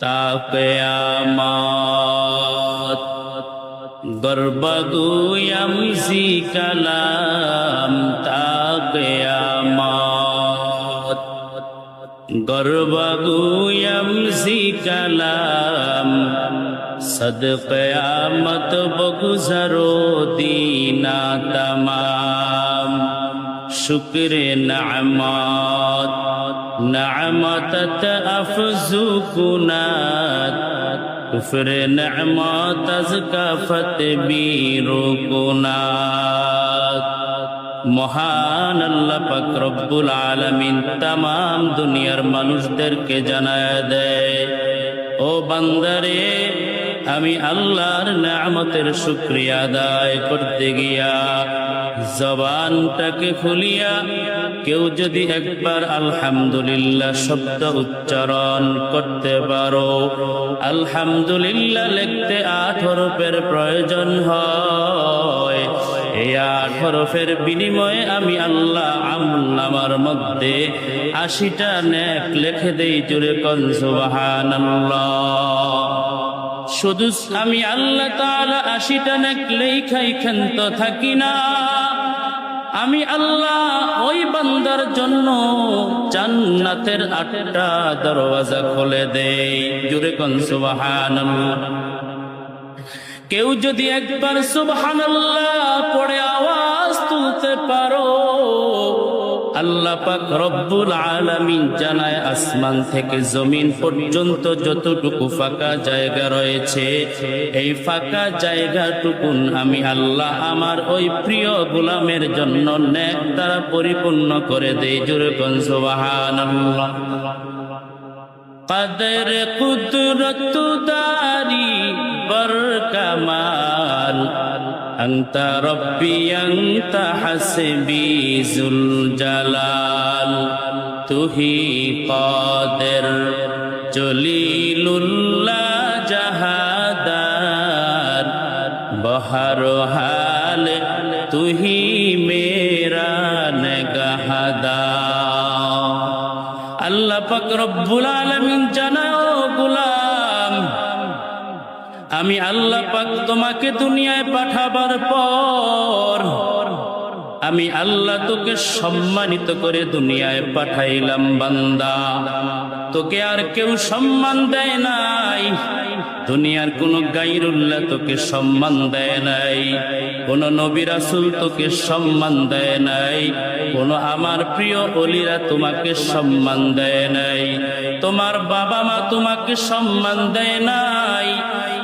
তা কেয়ামত। গর্বগুয়ম সি কালাম তা কেয়ামত। গর্বগুয়ম সি কালাম সদ কেয়ামত বগুজরো শুক্র নামাত নামাত মহান আল্লাহ পাক রব্বুল আলামিন তাম দুনিয়ার মানুষদেরকে জানায় দেয়, ও বান্দারে আমি আল্লাহর নামতের শুক্রিয়া আদায় করতে গিয়া জবানটাকে খুলিয়া কেউ যদি একবার আলহামদুলিল্লাহ শব্দ উচ্চারণ করতে পারো। আলহামদুলিল্লাহ লিখতে আট হরফের প্রয়োজন হয়। এই আট হরফের বিনিময়ে আমি আল্লাহ আমুল্লামার মধ্যে আশিটা নেক লেখে দেই জুড়ে কনসুবাহান শুধু আমি আল্লাহ তাআলা আশিটা নেক লেখাই ক্ষান্ত থাকি না। আমি আল্লাহ ওই বান্দার জন্য জান্নাতের আটটা দরওয়াজা খুলে দেই। জুড়ে কনসুবাহান কেউ যদি একবার সুবহানাল্লাহ পড়ে আওয়াজ তুলতে পারো আল্লাহ পাক রব্বুল আলামিন জানায় আসমান থেকে জমিন পর্যন্ত যতটুকু ফাঁকা জায়গা রয়েছে এই ফাঁকা জায়গাটুকুন আমি আল্লাহ আমার ওই প্রিয় গোলামের জন্য নেক দ্বারা পরিপূর্ণ করে দেই জোরে কোন সুবহানাল্লাহ قدر قدرت داري بركمال أنت ربي أنت حسبي ذو الجلال تهي قادر جليل الله جهادار بحر حال تهي میرا نگہدار اللہ پاک رب العالمین جنا و غلام আমি আল্লাহ পাক তোমাকে দুনিয়ায় পাঠাবার পর আমি আল্লাহ তোকে সম্মানিত করে দুনিয়ায় পাঠাইলাম, বান্দা। তোকে আর কেউ সম্মান দেয় নাই। দুনিয়ার কোন গাইরুল্লাহ তোকে সম্মান দেয় নাই। কোন নবী রাসূল তোকে সম্মান দেয় নাই। কোন আমার প্রিয় অলিরা তোমাকে সম্মান দেয় নাই। তোমার বাবা মা তোমাকে সম্মান দেয় নাই।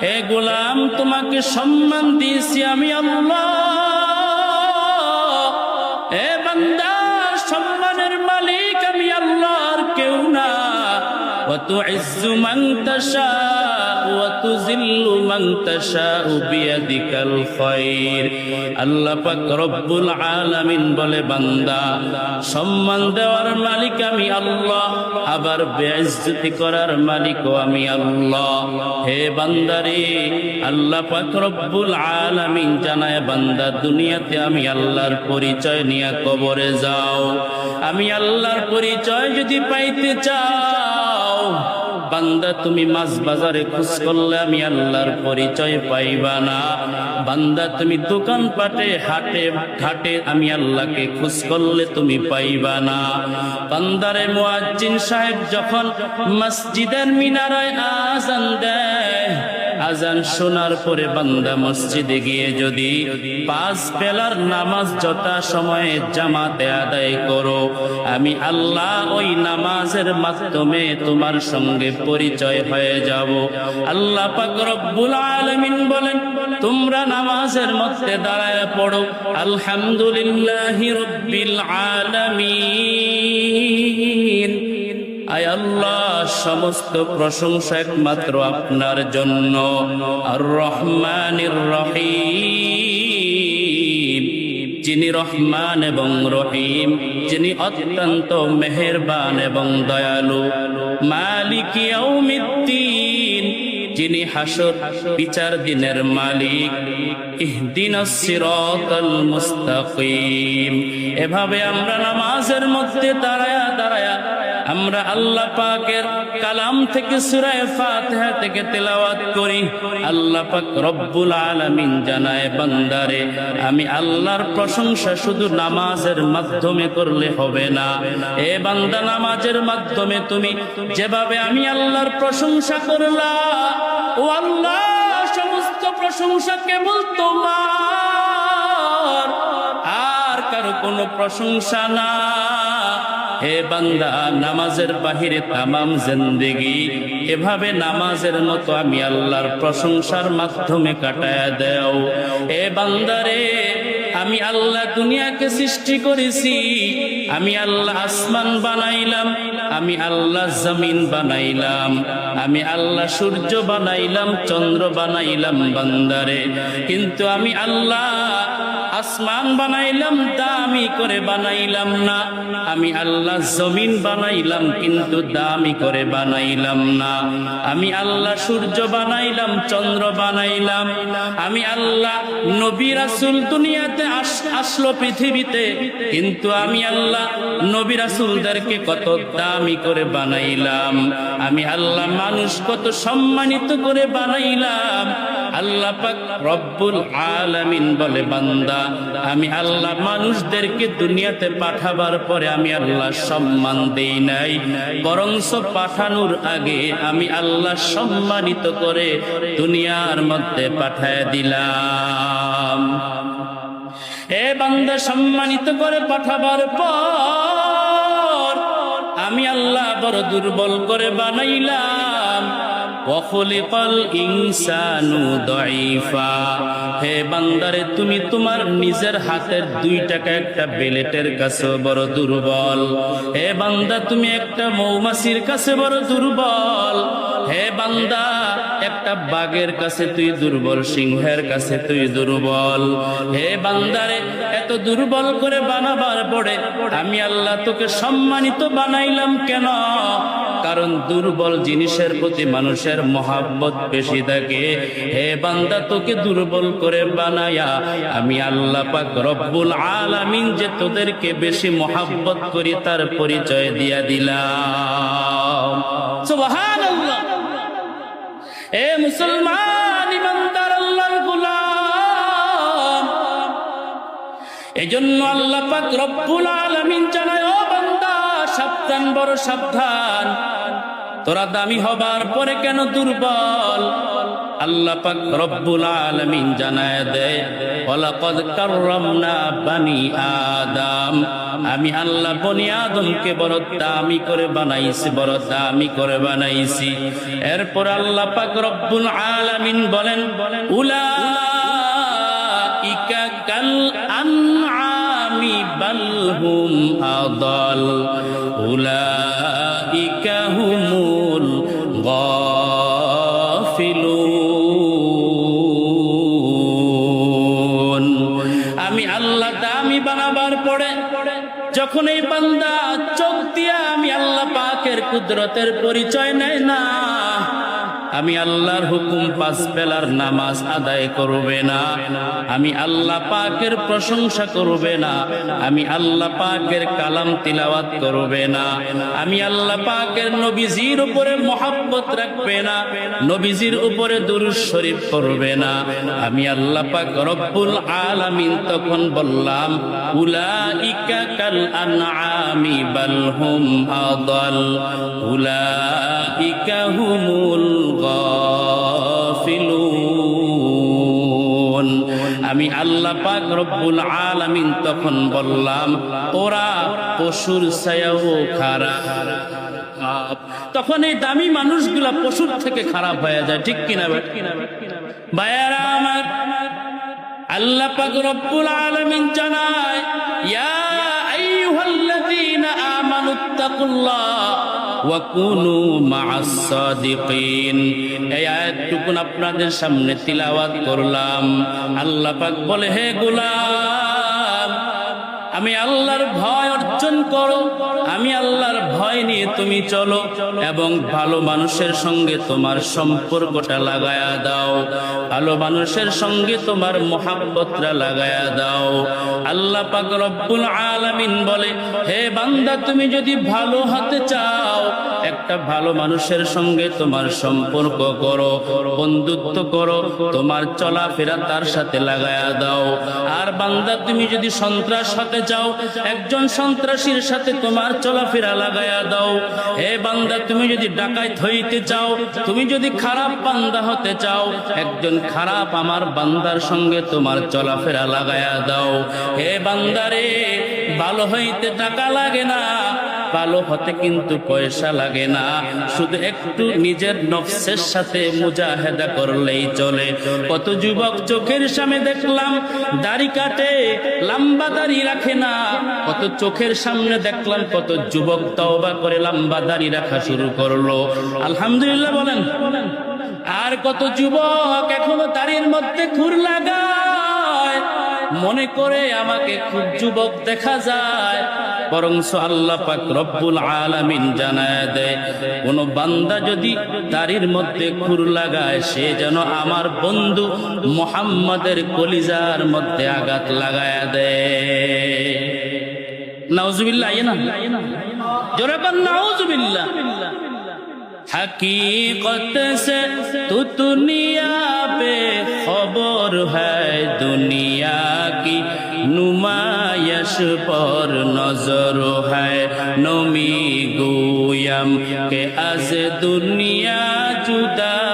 হে গোলাম, তোমাকে সম্মান দিয়েছি আমি আল্লাহ। হে বান্দা, সম্মানের মালিক আমি আল্লাহ আর কেউ না। কত ইজ্জু মাংতাশা তুজিল্লু মান তাশাউ বিয়াদিকাল খায়র আল্লাহ পাক রব্বুল আলামিন বলে, বান্দা, সম্মান দেওয়ার মালিক আমি আল্লাহ, আবার বেইজ্জতি করার মালিকও আমি আল্লাহ। হে বান্দারে, আল্লাহ পাক রব্বুল আলামিন জানায়, বান্দা, দুনিয়াতে আমি আল্লাহর পরিচয় নিয়া কবরে যাও। আমি আল্লাহর পরিচয় যদি পাইতে চাও বান্দা, তুমি মাছ বাজারে খোঁজ করলে আমি আল্লাহর পরিচয় পাইবা না। বান্দা, তুমি দোকান পাটে, হাটে, ঘাটে আমি আল্লাহকে খোঁজ করলে তুমি পাইবা না। বান্দারে মুয়াজ্জিন সাহেব যখন মসজিদের মিনারায় আজান দেয় আজান শোনার পরে বান্দা মসজিদে গিয়ে যদি পাঁচ বেলার নামাজ যথা সময়ে জামাতে আদায় করো, আমি আল্লাহ ওই নামাজের মাধ্যমে তোমার সঙ্গে পরিচয় হয়ে যাব। আল্লাহ পাক রব্বুল আলামিন বলেন, তোমরা নামাজের মধ্যে দাঁড়ায় পড়ো। আলহামদুলিল্লাহি রব্বিল আলামিন। আয় আল্লাহ, সমস্ত প্রশংসা একমাত্র আপনার জন্য। আর রহমানির রহিম, যিনি রহমান এবং রহিম, যিনি অত্যন্ত মেহেরবান এবং দয়ালু। মালিক ইয়াউমিদ্দিন, যিনি হাসর বিচার দিনের মালিক। মুস্তাকিম। এভাবে আমরা নামাজের মধ্যে দাঁড়ায়া দাঁড়ায়া আমরা আল্লাহ পাকের কালাম থেকে সুরায় ফাতিহা থেকে তেলাওয়াত করি। আল্লাহ পাক রব্বুল আলামিন জানায়, বান্দারে, আমি আল্লাহর প্রশংসা শুধু নামাজের মাধ্যমে করলে হবে না। এ বান্দা, নামাজের মাধ্যমে তুমি যেভাবে আমি আল্লাহর প্রশংসা করলা ও আল্লাহ, সমস্ত প্রশংসা কেবল তোমার। আর কারও কোনো প্রশংসা না হে বান্দা, নামাজের বাহিরে তামাম জিন্দিগি। এভাবে নামাজের মতো আমি আল্লাহর প্রশংসার মাধ্যমে কাটায় দেও। এ বান্দারে আমি আল্লাহ দুনিয়াকে সৃষ্টি করেছি, আমি আল্লাহ আসমান বানাইলাম, আমি আল্লাহ জমিন বানাইলাম, আমি আল্লাহ সূর্য বানাইলাম, চন্দ্র বানাইলাম বান্দারে। কিন্তু আমি আল্লাহ আসমান বানাইলাম দামি করে বানাইলাম না। আমি আল্লাহ জমিন বানাইলাম, কিন্তু দামি করে বানাইলাম না। আমি আল্লাহ সূর্য বানাইলাম, চন্দ্র বানাইলাম। আমি আল্লাহ নবী রাসূল দুনিয়াতে আসলো পৃথিবীতে। কিন্তু আমি আল্লাহ, নবী রাসূলদেরকে কত দামি করে বানাইলাম। আমি আল্লাহ মানুষ কত সম্মানিত করে বানাইলাম। আল্লাহ পাক রব্বুল আলামিন বলে, বান্দা, আমি আল্লাহ মানুষদেরকে দুনিয়াতে পাঠাবার পরে আমি আল্লাহ সম্মান দেই নাই। বরংস পাঠানোর আগে আমি আল্লাহ সম্মানিত করে দুনিয়ার মধ্যে পাঠায় দিলাম। এ বান্দা সম্মানিত করে পাঠাবার পর আমি আল্লাহ বড় দুর্বল করে বানাইলাম। ওখলিকল ইনসানু দইফা হে বান্দারে, তুমি তোমার নিজের হাতের দুই টাকা একটা বেলেটের কাছে বড় দুর্বল। হে বান্দা, তুমি একটা মৌমাছির কাছে বড় দুর্বল। হে বান্দা, একটা বাঘের কাছে তুই দুর্বল, সিংহের কাছে তুই দুর্বল। হে বান্দারে, এত দুর্বল করে বানাবার পরে আমি আল্লাহ তোকে সম্মানিত বানাইলাম কেন? কারণ দুর্বল জিনিসের প্রতি মানুষের মহাব্বত বেশি থাকে। হে বান্দা, তোকে দুর্বল করে বানায়া আমি আল্লাহ পাক রব্বুল আলামিন যে তোদেরকে বেশি মহাব্বত করি, তার পরিচয় দিয়া দিলাম। সুবহানাল্লাহ। এ মুসলমান ইমানদার আল্লাহর গোলাম। এজন্য আল্লাহ পাক রব্বুল আলামিন জানায় সাবধান, বড় সাবধান। তোরা দামি হবার পরে কেন দুর্বল? আল্লাহ আলামিন জানায় দেয় বানি আমি আদমকে দামি করে বানাইছি দামি করে বানাইছি। এরপর আল্লাহ পাক রব্বুল আলামিন বলেন উলা ইকা কাল বাল হুম আদাল উলাইকা হুমুল গাফিলুন আমি আল্লাহ দামি বানাবার পরে যখন এই বান্দা চোখ দিয়া আমি আল্লাহ পাকের কুদরতের পরিচয় নেয় না আমি আল্লাহর হুকুম পাঁচ বেলার নামাজ আদায় করবে না। আমি আল্লাহ পাকের প্রশংসা করবে না। আমি আল্লাহ পাকের কালাম তিলাওয়াত করবে না। আমি আল্লাহ পাকের নবীজির উপরে মহাব্বত রাখবে না। নবীজির উপরে দুরুদ শরীফ করবে না। আমি আল্লাহ পাক রব্বুল আলামিন তখন বললাম, উলাইকা কাল আনআমি বাল হুম আদাল। উলাইকা হুমুল আমি আল্লাহ পাক রব্বুল আলামিন তখন বললাম, ওরা পশুর ছায়াও খারাপ। তখন এই দামি মানুষগুলা পশুর থেকে খারাপ হয়ে যায়, ঠিক কিনা বায়ারা আমার, আল্লাহ পাক রব্বুল আলামিন জানায়, ইয়া আইয়ুহাল্লাযীনা আমানুত্তাকুল্লাহ ওয়া কুনু মা'আস সাদিকিন এই আয়াতটুকুন আপনাদের সামনে তিলাওয়াত করলাম। আল্লাহ পাক বলে, হে গোলাম আমি আল্লাহর ভয় অর্জন করো। আমি আল্লাহর ভয় নিয়ে তুমি চলো এবং ভালো মানুষের সঙ্গে তোমার সম্পর্কটা লাগায়া দাও। ভালো মানুষের সঙ্গে তোমার মহাব্বতটা লাগায়া দাও। আল্লাহ পাক রব্বুল আলামিন বলে, হে বান্দা, তুমি যদি ভালো হতে চাও একটা ভালো মানুষের সঙ্গে তোমার সম্পর্ক করো, বন্ধুত্ব করো, তোমার চলাফেরা তার সাথে লাগায়া দাও। আর বান্দা, তুমি যদি সন্ত্রাস হতে চাও, একজন সন্ত্রাসীর সাথে তোমার চলাফেরা লাগায়া দাও। হে বান্দা, তুমি যদি ডাকাইত হইতে চাও, তুমি যদি খারাপ বান্দা হতে চাও, একজন খারাপ আমার বান্দার সঙ্গে তোমার চলাফেরা লাগায়া দাও। হে বান্দারে ভালো হইতে টাকা লাগে না ভালো হতে কিন্তু পয়সা লাগে না। শুধু একটু নিজের নফসের সাথে মুজাহেদা করলেই চলে। কত যুবক চোখের সামনে দেখলাম, দাড়ি কাটে, লম্বা দাড়ি রাখে না। কত চোখের সামনে দেখলাম, কত যুবক তওবা করে লম্বা দাড়ি রাখা শুরু করল। আলহামদুলিল্লাহ বলেন, আর কত যুবক এখনও দাড়ির মধ্যে খুর লাগায়? মনে করে আমাকে খুব যুবক দেখা যায়। বরংস আল্লাহ পাক রব্বুল আলামিন জানায় দেয়, কোন বান্দা যদি তারির মধ্যে খুর লাগায়, সে যেন আমার বন্ধু মোহাম্মদের কলিজার মধ্যে আঘাত লাগায় দেয়। নাউজুবিল্লাহ ইয়ে না? জোরে পান নাউজুবিল্লাহ। حقیقت সে তু দুনিয়া পে খবর ہے দুনিয়া। کی نمایش پر نظر ہے نمی گویم کہ از دنیا جدا